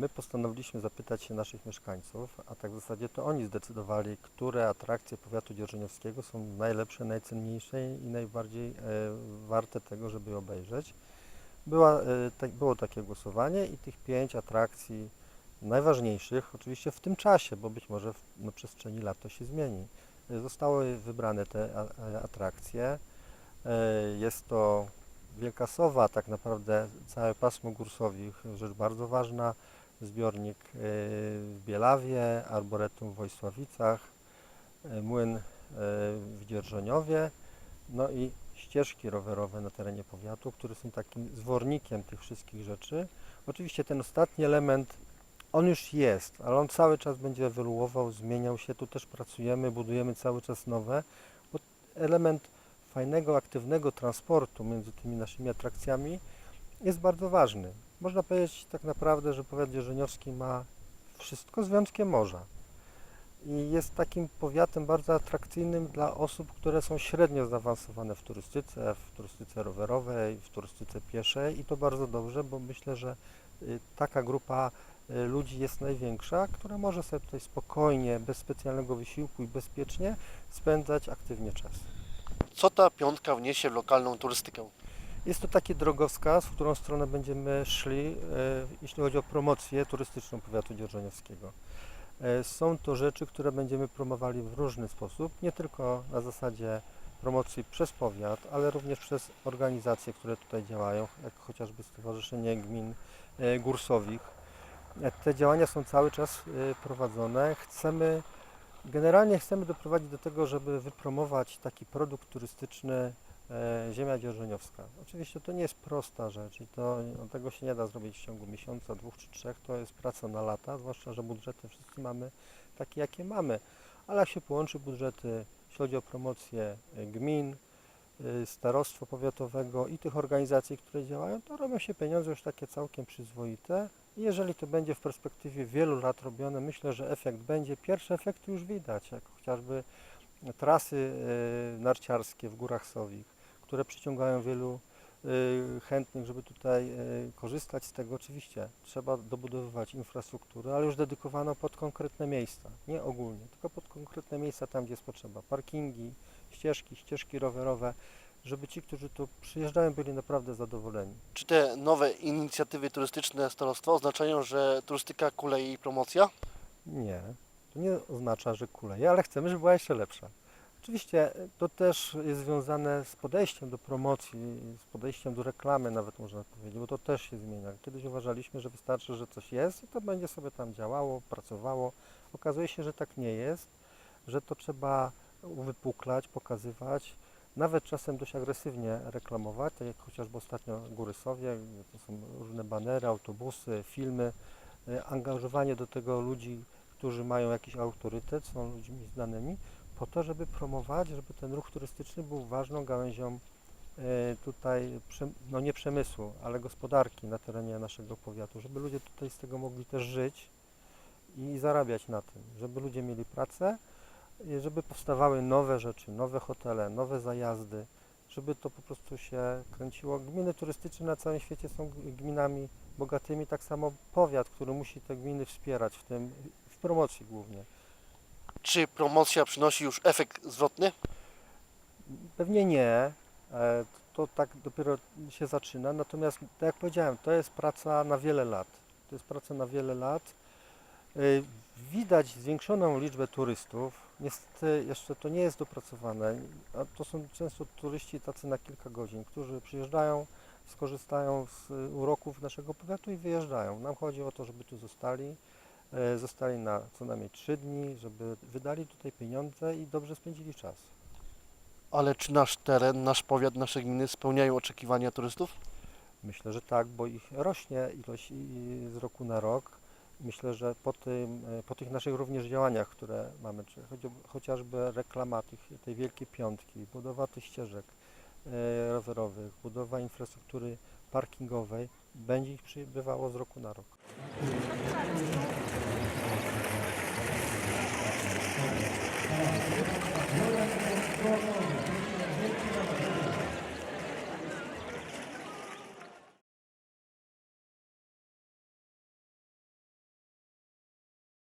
My postanowiliśmy zapytać się naszych mieszkańców, a tak w zasadzie to oni zdecydowali, które atrakcje powiatu dzierżoniowskiego są najlepsze, najcenniejsze i najbardziej e, warte tego, żeby obejrzeć. Była, e, było takie głosowanie i tych pięć atrakcji najważniejszych, oczywiście w tym czasie, bo być może w, na przestrzeni lat to się zmieni, e, zostały wybrane te atrakcje. Jest to Wielka Sowa, tak naprawdę całe pasmo Górsowich, rzecz bardzo ważna, zbiornik e, w Bielawie, Arboretum w Wojsławicach, e, młyn e, w Dzierżoniowie, no i ścieżki rowerowe na terenie powiatu, które są takim zwornikiem tych wszystkich rzeczy. Oczywiście ten ostatni element, on już jest, ale on cały czas będzie ewoluował, zmieniał się, tu też pracujemy, budujemy cały czas nowe, bo element fajnego, aktywnego transportu między tymi naszymi atrakcjami jest bardzo ważny. Można powiedzieć tak naprawdę, że powiat dzierżoniowski ma wszystko z wyjątkiem morza. I jest takim powiatem bardzo atrakcyjnym dla osób, które są średnio zaawansowane w turystyce, w turystyce rowerowej, w turystyce pieszej i to bardzo dobrze, bo myślę, że y, taka grupa y, ludzi jest największa, która może sobie tutaj spokojnie, bez specjalnego wysiłku i bezpiecznie spędzać aktywnie czas. Co ta piątka wniesie w lokalną turystykę? Jest to taki drogowskaz, w którą stronę będziemy szli, e, jeśli chodzi o promocję turystyczną powiatu dzierżoniowskiego. E, Są to rzeczy, które będziemy promowali w różny sposób, nie tylko na zasadzie promocji przez powiat, ale również przez organizacje, które tutaj działają, jak chociażby Stowarzyszenie Gmin e, Górsowich. Te działania są cały czas prowadzone. Chcemy, generalnie chcemy doprowadzić do tego, żeby wypromować taki produkt turystyczny e, ziemia dzierżoniowska. Oczywiście to nie jest prosta rzecz i to, no, tego się nie da zrobić w ciągu miesiąca, dwóch czy trzech. To jest praca na lata, zwłaszcza, że budżety wszyscy mamy takie, jakie mamy. Ale jak się połączy budżety, jeśli chodzi o promocję e, gmin, e, starostwa powiatowego i tych organizacji, które działają, to robią się pieniądze już takie całkiem przyzwoite. Jeżeli to będzie w perspektywie wielu lat robione, myślę, że efekt będzie. Pierwsze efekty już widać, jak chociażby trasy e, narciarskie w Górach Sowich, które przyciągają wielu e, chętnych, żeby tutaj e, korzystać z tego. Oczywiście trzeba dobudowywać infrastrukturę, ale już dedykowaną pod konkretne miejsca, nie ogólnie, tylko pod konkretne miejsca tam, gdzie jest potrzeba. Parkingi, ścieżki, ścieżki rowerowe, żeby ci, którzy tu przyjeżdżają, byli naprawdę zadowoleni. Czy te nowe inicjatywy turystyczne starostwa oznaczają, że turystyka kuleje i promocja? Nie, to nie oznacza, że kuleje, ale chcemy, żeby była jeszcze lepsza. Oczywiście e, to też jest związane z podejściem do promocji, z podejściem do reklamy nawet można powiedzieć, bo to też się zmienia. Kiedyś uważaliśmy, że wystarczy, że coś jest i to będzie sobie tam działało, pracowało. Okazuje się, że tak nie jest, że to trzeba uwypuklać, pokazywać, nawet czasem dość agresywnie reklamować, tak jak chociażby ostatnio Góry Sowie, gdzie to są różne banery, autobusy, filmy, e, angażowanie do tego ludzi, którzy mają jakiś autorytet, są ludźmi znanymi, po to, żeby promować, żeby ten ruch turystyczny był ważną gałęzią e, tutaj, no nie przemysłu, ale gospodarki na terenie naszego powiatu, żeby ludzie tutaj z tego mogli też żyć i zarabiać na tym, żeby ludzie mieli pracę, żeby powstawały nowe rzeczy, nowe hotele, nowe zajazdy, żeby to po prostu się kręciło. Gminy turystyczne na całym świecie są gminami bogatymi, tak samo powiat, który musi te gminy wspierać w tym, w promocji głównie. Czy promocja przynosi już efekt zwrotny? Pewnie nie, e, to tak dopiero się zaczyna, natomiast tak jak powiedziałem, to jest praca na wiele lat. To jest praca na wiele lat. Widać zwiększoną liczbę turystów. Niestety jeszcze to nie jest dopracowane. A to są często turyści tacy na kilka godzin, którzy przyjeżdżają, skorzystają z e, uroków naszego powiatu i wyjeżdżają. Nam chodzi o to, żeby tu zostali, e, zostali na co najmniej trzy dni, żeby wydali tutaj pieniądze i dobrze spędzili czas. Ale czy nasz teren, nasz powiat, nasze gminy spełniają oczekiwania turystów? Myślę, że tak, bo ich rośnie ilość z roku na rok myślę, że po, tym, e, po tych naszych również działaniach, które mamy, czy chociażby reklama tych, tej Wielkiej Piątki, budowa tych ścieżek e, rowerowych, budowa infrastruktury parkingowej, będzie ich przybywało z roku na rok.